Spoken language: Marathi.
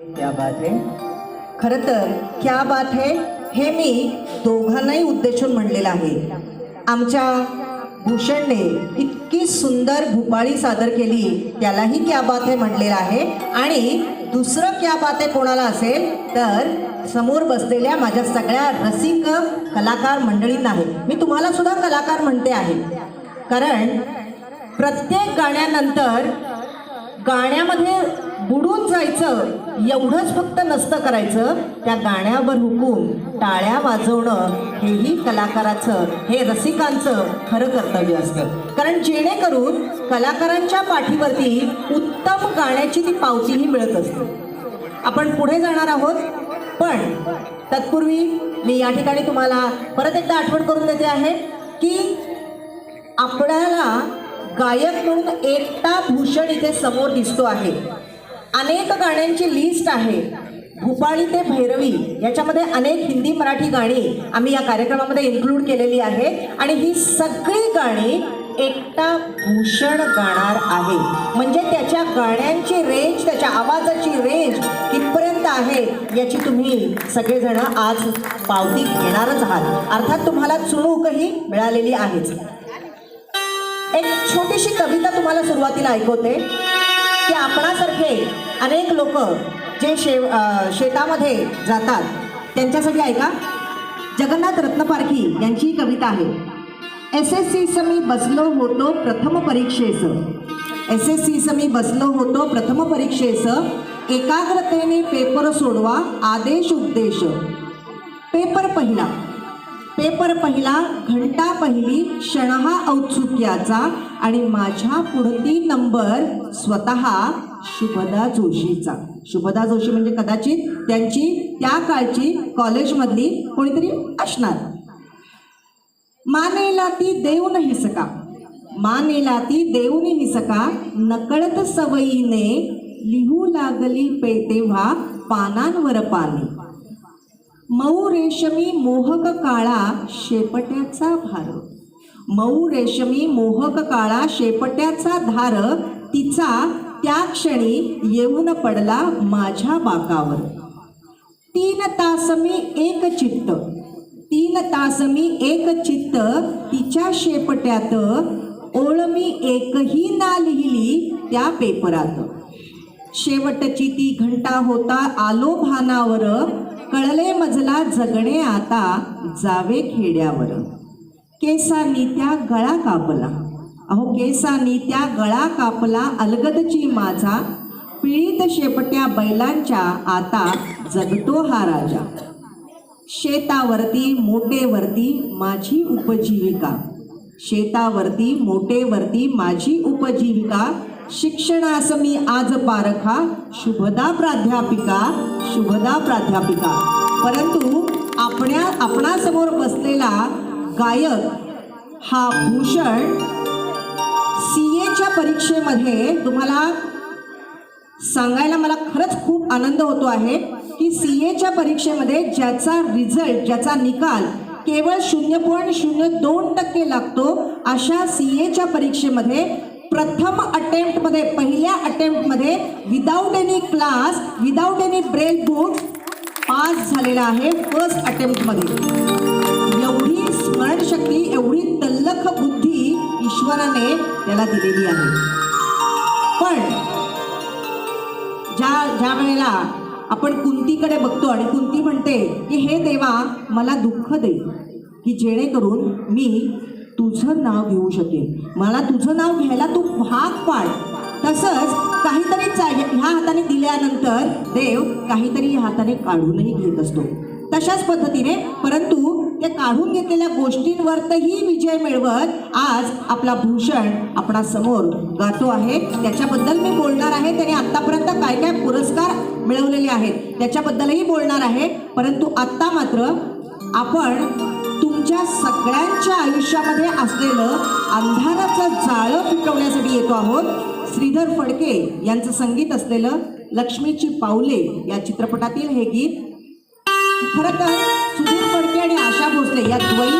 क्या बात है? खरं तर क्या बात है हे मी दोघांनाही उद्देशून म्हणलेलं आहे. आमच्या भूषणने इतकी सुंदर भूपाळी सादर केली त्यालाही क्या बात है म्हणलेलं आहे. आणि दुसरं क्या बात है कोणाला असेल तर समोर बसलेल्या माझ्या सगळ्या रसिक कलाकार मंडळींना आहे. मी तुम्हाला सुद्धा कलाकार म्हणते आहे. कारण प्रत्येक गाण्यानंतर गाण्यामध्ये बुडून जायचं एवढंच फक्त नसतं करायचं त्या गाण्यावर हुकूम टाळ्या वाजवणं हेही कलाकाराचं हे रसिकांचं खरं कर्तव्य असतं. कारण जेणेकरून कलाकारांच्या पाठीवरती उत्तम गाण्याची ती पावतीही मिळत असते. आपण पुढे जाणार आहोत पण तत्पूर्वी मी या ठिकाणी तुम्हाला परत एकदा आठवण करून देते आहे की आपल्याला गायक म्हणून एकटा भूषण इथे समोर दिसतो आहे. अनेक गाण्यांची लिस्ट आहे. भूपाळी ते भैरवी याच्यामध्ये अनेक हिंदी मराठी गाणी आम्ही या कार्यक्रमामध्ये इन्क्लूड केलेली आहे. आणि ही सगळी गाणी एकटा भूषण गाणार आहे. म्हणजे त्याच्या गाण्यांची रेंज त्याच्या आवाजाची रेंज कितपर्यंत आहे याची तुम्ही सगळेजण आज पावती घेणारच आहात. अर्थात तुम्हाला चुणूकही मिळालेली आहेच. एक छोटीशी कविता तुम्हाला सुरुवातीला ऐकवते. की आपणासारखे अनेक लोक जे शे शेतामध्ये जातात त्यांच्यासाठी ऐका. जगन्नाथ रत्नपारखी यांची ही कविता आहे. एस एस सी मी बसलो होतो प्रथम परीक्षेस. एस एस सी मी बसलो होतो प्रथम परीक्षेस. एकाग्रतेने पेपर सोडवा आदेश उपदेश पेपर पहिला. पेपर पहिला घंटा पहिली क्षण हा औत्सुक्याचा आणि माझ्या पुढती नंबर स्वतः शुभदा जोशीचा. शुभदा जोशी म्हणजे कदाचित त्यांची त्या काळची कॉलेजमधली कोणीतरी असणार. मानेला ती देऊ नाही सका. मानेला ती देऊ नाही सका. नकळत सवयीने लिहू लागली पे तेव्हा पानांवर पाने मऊ रेशमी मोहक काळा शेपट्याचा भार. मऊ रेशमी मोहक काळा शेपट्याचा धार तिचा त्या क्षणी येऊन पडला माझ्या बाकावर. तीन तास मी एक चित्त तीन तास मी एक चित्त तिच्या शेपट्यात ओळ मी एकही ना लिहिली त्या पेपरात. शेवटची ती घंटा होता आलो भानावर कळले मजला जगणे आता जावे खेड्यावर. केसांनी त्या गळा कापला. अहो केसांनी त्या गळा कापला अलगदची माझा. पिळीत शेपट्या बैलांच्या आता जगतो हा राजा. शेतावरती मोटेवरती माझी उपजीविका. शेतावरती मोटेवरती माझी उपजीविका. शिक्षणास मी आज पारखा शुभदा प्राध्यापिका शुभदा प्राध्यापिका. परंतु आपण्या आपणासमोर बसलेला गायक हा भूषण सी एच्या परीक्षेमध्ये तुम्हाला सांगायला मला खरंच खूप आनंद होतो आहे की सी एच्या परीक्षेमध्ये ज्याचा रिझल्ट ज्याचा निकाल केवळ शून्य पॉईंट शून्य दोन टक्के लागतो अशा सी एच्या परीक्षेमध्ये प्रथम अटेम्प्टमध्ये पहिल्या अटेम्प्टमध्ये without any class without any Braille book pass झालेला आहे फर्स्ट अटेम्प्टमध्ये एवढी स्मरणशक्ती एवढी तल्लख बुद्धी ईश्वराने त्याला दिलेली आहे. पण ज्या ज्या वेळेला आपण कुंतीकडे बघतो आणि कुंती म्हणते की हे देवा मला दुःख दे की जेणेकरून मी तुझं नाव घेऊ शकेन. मला तुझं नाव घ्यायला तू भाग पाड. तसंच काहीतरी ह्या हाताने दिल्यानंतर देव काहीतरी ह्या हाताने काढूनही घेत असतो. तशाच पद्धतीने परंतु त्या काढून घेतलेल्या गोष्टींवरतही विजय मिळवत आज आपला भूषण आपणा समोर गातो आहे. त्याच्याबद्दल मी बोलणार आहे. त्याने आत्तापर्यंत काय काय पुरस्कार मिळवलेले आहेत त्याच्याबद्दलही बोलणार आहे. परंतु आत्ता मात्र आपण तुमच्या सगळ्यांच्या आयुष्यामध्ये असलेलं अंधाराचं जाळं फिटवण्यासाठी येतो आहोत. श्रीधर फडके यांचं संगीत असलेलं लक्ष्मीची पावले या चित्रपटातील हे गीत. खरं तर सुधीर फडके आणि आशा भोसले या द्वैत